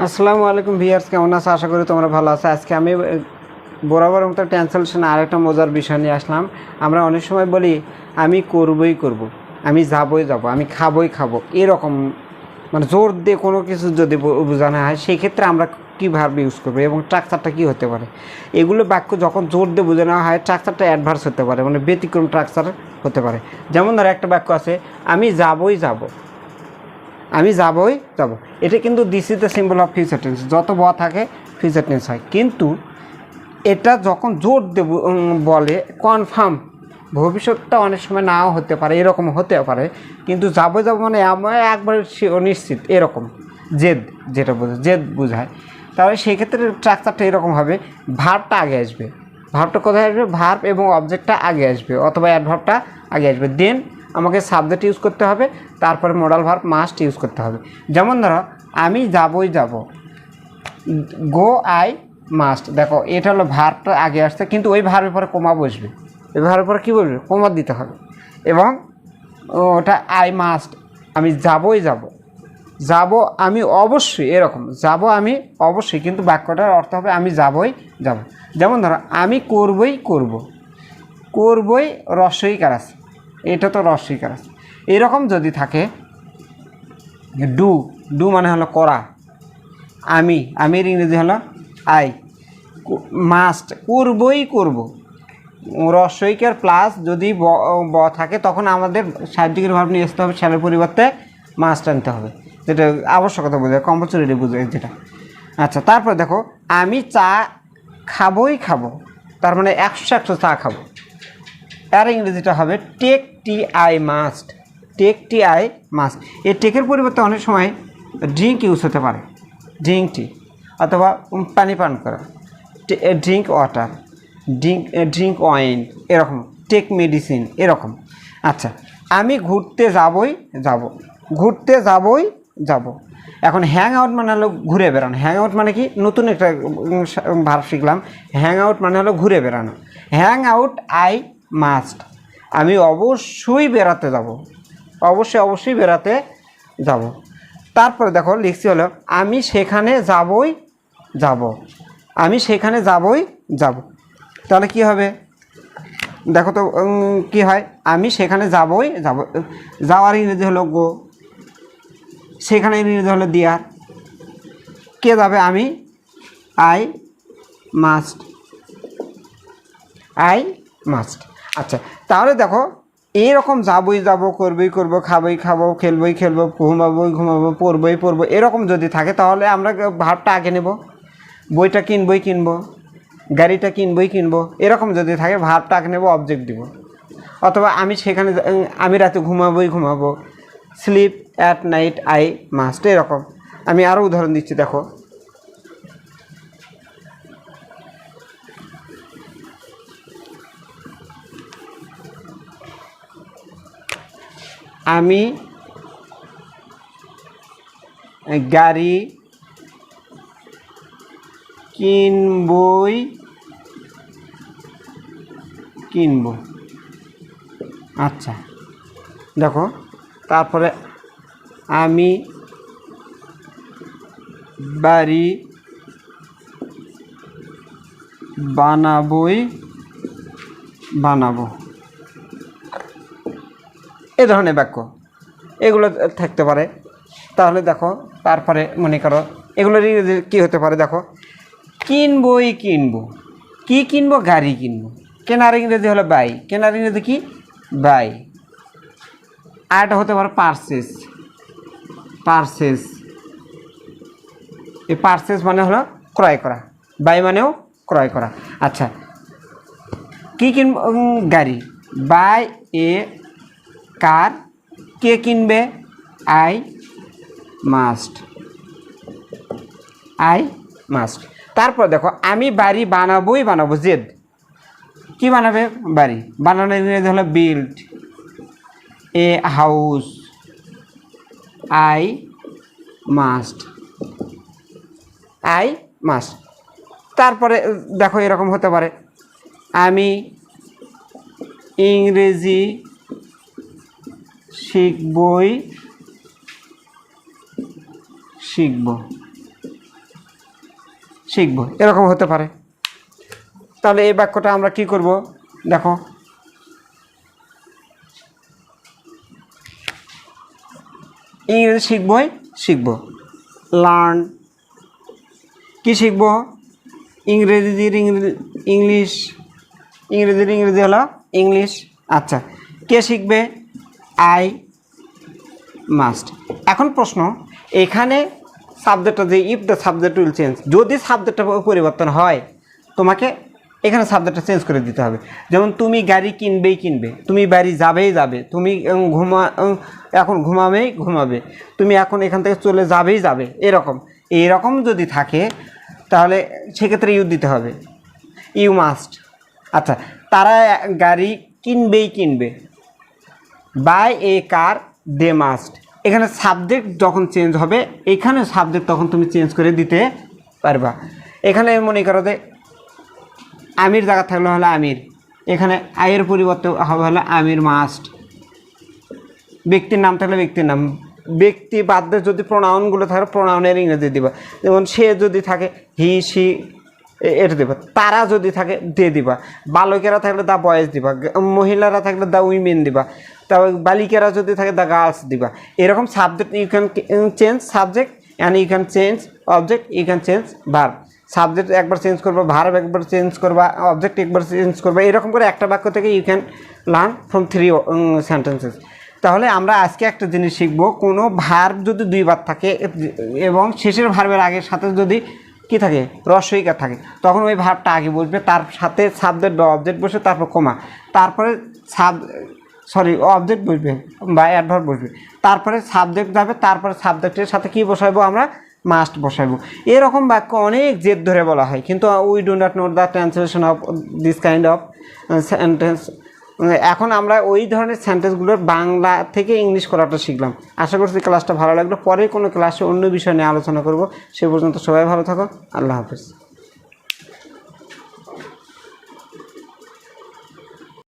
আসসালামু আলাইকুম ভিয়ার্স কেমন আছো? আশা করি তোমরা ভালো আছো। আজকে আমি বরাবর মতো ট্রান্সলেশন আর একটা মজার বিষয় নিয়ে আসলাম। আমরা অনেক সময় বলি, আমি করবই করব, আমি যাবই যাব, আমি খাবই খাব, এরকম মানে জোর দিয়ে কোনো কিছু যদি বোঝানো হয়, সেই ক্ষেত্রে আমরা কী ভার্ব ইউজ করব এবং ট্রাকচারটা কী হতে পারে? এগুলো বাক্য যখন জোর দিয়ে বোঝানো হয় ট্রাকচারটা অ্যাডভার্স হতে পারে মানে ব্যতিক্রম ট্রাকচার হতে পারে। যেমন ধরো একটা বাক্য আছে, আমি যাবই যাব আমি যাবই, যাব। এটা কিন্তু this is the symbol of future tense যত ব থাকে ফিউচার টেন্স হয়। কিন্তু এটা যখন জোর দেব বলে কনফার্ম ভবিষ্যৎটা অনেক সময় নাও হতে পারে, এরকম হতে পারে। কিন্তু যাব যাব মানে আমার একবার নিশ্চিত এরকম। জেদ, যেটা বোঝায়, জেদ বোঝায়। তাহলে সেই ক্ষেত্রে স্ট্রাকচারটা এরকম হবে। ভার্বটা আগে আসবে। ভার্বটা কোথায় আসবে? ভার্ব এবং অবজেক্টটা আগে আসবে, অথবা অ্যাডভার্বটা আগে আসবে। দেন আমাকে সাবজেক্ট ইউজ করতে হবে, তারপরে মডাল ভার্ব মাস্ট ইউজ করতে হবে। যেমন ধরো, আমি যাবই যাব। গো আই মাস্ট দেখো, এটা হলো ভার্বটা আগে আসছে, কিন্তু ওই ভার্বের পরে কোমা বসবে। ওই ভার্বের পরে কী বলবে কোমা দিতে হবে। এবং ওটা আই মাস্ট আমি যাবই যাব। যাব আমি অবশ্যই, এরকম, যাব আমি অবশ্যই, কিন্তু বাক্যটার অর্থ হবে আমি যাবই যাব। যেমন ধরো, আমি করবই করব। করবই রস্বই কারাস। এটা তো রস্বই কারাস এরকম যদি থাকে, ডু ডু মানে হলো করা। আমি, আমির ইংরেজি হলো আই। মাস্ট করবই করব। রস্বইকের প্লাস যদি ব ব থাকে, তখন আমাদের সাহায্যের ভাব নিয়ে আসতে হবে শ্যালের পরিবর্তে মাস্ট আনতে হবে। যেটা আবশ্যকতা বোঝায় কম্পালসরি বোঝায় যেটা। আচ্ছা তারপর দেখো, আমি চা খাবই খাব। তার মানে একশো একশো চা খাব। এর ইংরেজিটা হবে take tea I must take tea I must এই টেকের পরিবর্তে অনেক সময় ড্রিঙ্ক ইউজ হতে পারে। ড্রিঙ্ক টি অথবা পানি পান করা। Drink water drink drink wine এরকম। টেক মেডিসিন এরকম। আচ্ছা আমি ঘুরতে যাবই, যাব। ঘুরতে যাবই, যাব। এখন হ্যাং আউট মানে হলো ঘুরে বেড়ানো। হ্যাং আউট মানে কি? নতুন একটা ভাব শিখলাম। হ্যাং আউট মানে হলো ঘুরে বেড়ানো। হ্যাং আউট আই মাস্ট আমি অবশ্যই বেড়াতে যাব। অবশ্যই অবশ্যই বেড়াতে যাব। তারপরে দেখো, লিখছি হলো, আমি সেখানে যাবই যাব। আমি সেখানে যাবই যাব। তাহলে কি হবে? দেখো তো কি হয়? আমি সেখানে যাবই যাব। যাওয়ার ইংরেজি হলো গো সেখানে ইংরেজি হলো দিয়ার কে যাবে? আমি। আই মাস্ট আই মাস্ট তাহলে দেখো, এইরকম যাবই যাব, করবই করব, খাবই খাব, খেলবই খেলব, ঘুমাবই ঘুমাবো, পড়বই পড়ব, এরকম যদি থাকে তাহলে আমরা ভাবটা আগে নেব, বইটা কিনবই কিনবো, গাড়িটা কিনবই কিনবো, এরকম যদি থাকে ভাবটা আগে নেব অবজেক্ট দিব। অথবা আমি সেখানে আমি রাতে ঘুমাবোই ঘুমাবো sleep at night I must এরকম। আমি আরও উদাহরণ দিচ্ছি, দেখো। আমি গাড়ি কিনবই কিনব। আচ্ছা দেখো তারপরে আমি বাড়ি বানাবই বানাবো। এ ধরনের বাক্য। এগুলো থাকতে পারে। তাহলে দেখো, তারপরে মনে করো, এগুলোর ইংরেজি কী হতে পারে দেখো? কিনবই কিনবো। কি কিনবো? গাড়ি কিনবো। কেনার ইংরেজি হলো বাই। কেনার ইংরেজি কি? বাই। আরটা হতে পারে পার্সেস পার্সেস এই পার্সেস মানে হলো ক্রয় করা। বাই মানেও ক্রয় করা। আচ্ছা। কি কিনব? গাড়ি। বাই এ কার? কে কিনবে? I must. I must. তারপর দেখো, আমি বাড়ি বানাবোই বানাবো, জেদ। কি বানাবে? বাড়ি। বানানোর হলো build a house I must. I must. তারপরে, দেখো, এরকম হতে পারে। আমি ইংরেজি শিখবই, শিখব। শিখব, এরকম হতে পারে। তাহলে এই বাক্যটা আমরা কি করব? দেখো। ইংরেজি শিখবই, শিখব। লার্ন। কি শিখব? ইংরেজির ইংরেজি, ইংলিশ। ইংরেজির ইংরেজি হলো ইংলিশ। আচ্ছা কে শিখবে? আই মাস্ট এখন প্রশ্ন, এখানে সাবজেক্টটা যে if the subject will change যদি সাবজেক্টটা পরিবর্তন হয়, তোমাকে এখানে সাবজেক্টটা চেঞ্জ করে দিতে হবে। যেমন তুমি গাড়ি কিনবেই কিনবে, তুমি বাড়ি যাবেই যাবে, তুমি ঘুমা এখন ঘুমাবেই ঘুমাবে, তুমি এখন এখান থেকে চলে যাবেই যাবে, এরকম। এরকম যদি থাকে, তাহলে সেক্ষেত্রে ইউ দিতে হবে। ইউ মাস্ট আচ্ছা তারা গাড়ি কিনবেই কিনবে buy a car they must এখানে সাবজেক্ট যখন চেঞ্জ হবে, এখানে সাবজেক্ট তখন তুমি চেঞ্জ করে দিতে পারবা। এখানে মনে করো যে, আমির জায়গা থাকলে হলো আমির। এখানে আয়ের পরিবর্তে হবে হলো আমির মাস্ট ব্যক্তির নাম থাকলে ব্যক্তির নাম। ব্যক্তি বাদ দিয়ে যদি প্রোনাউনগুলো থাকে প্রোনাউনের ইংরেজি দিবা। যেমন সে যদি থাকে হি সি এটা দিবা। তারা যদি থাকে দে দিবা। বালকেরা থাকলে দা বয়েজ দিবা। মহিলারা থাকলে দা উইমেন দিবা। তারপর বালিকারা যদি থাকে দ্য গার্লস দিবা এরকম subject you can change subject and you can change object you can change verb subject একবার চেঞ্জ করবা ভার্ব একবার চেঞ্জ করবা অবজেক্ট একবার চেঞ্জ করবা, এরকম করে একটা বাক্য থেকে you can learn from three sentences তাহলে আমরা আজকে একটা জিনিস শিখব, কোনো ভার্ব যদি দুইবার থাকে, এবং শেষের ভার্বের আগের সাথে যদি কি থাকে? রসইকা থাকে। তখন ওই ভার্বটা আগে বসবে, তার সাথে সাবজেক্ট বা অবজেক্ট বসে, তারপর কমা তারপরে সাব সরি অবজেক্ট বসবে, বা অ্যাডভার্ব বসবে। তারপরে সাবজেক্ট যাবে, তারপরে সাবজেক্টের সাথে কি বসাবো আমরা? মাস্ট বসাবো এরকম বাক্য অনেক জেদ ধরে বলা হয়, কিন্তু we do not note the translation of this kind of sentence এখন আমরা ওই ধরনের সেন্টেন্সগুলোর বাংলা থেকে ইংলিশ করাটা শিখলাম। আশা করছি ক্লাসটা ভালো লাগল। পরে কোনো ক্লাসে অন্য বিষয় নিয়ে আলোচনা করব। সে পর্যন্ত সবাই ভালো থাকো। আল্লাহ হাফেজ।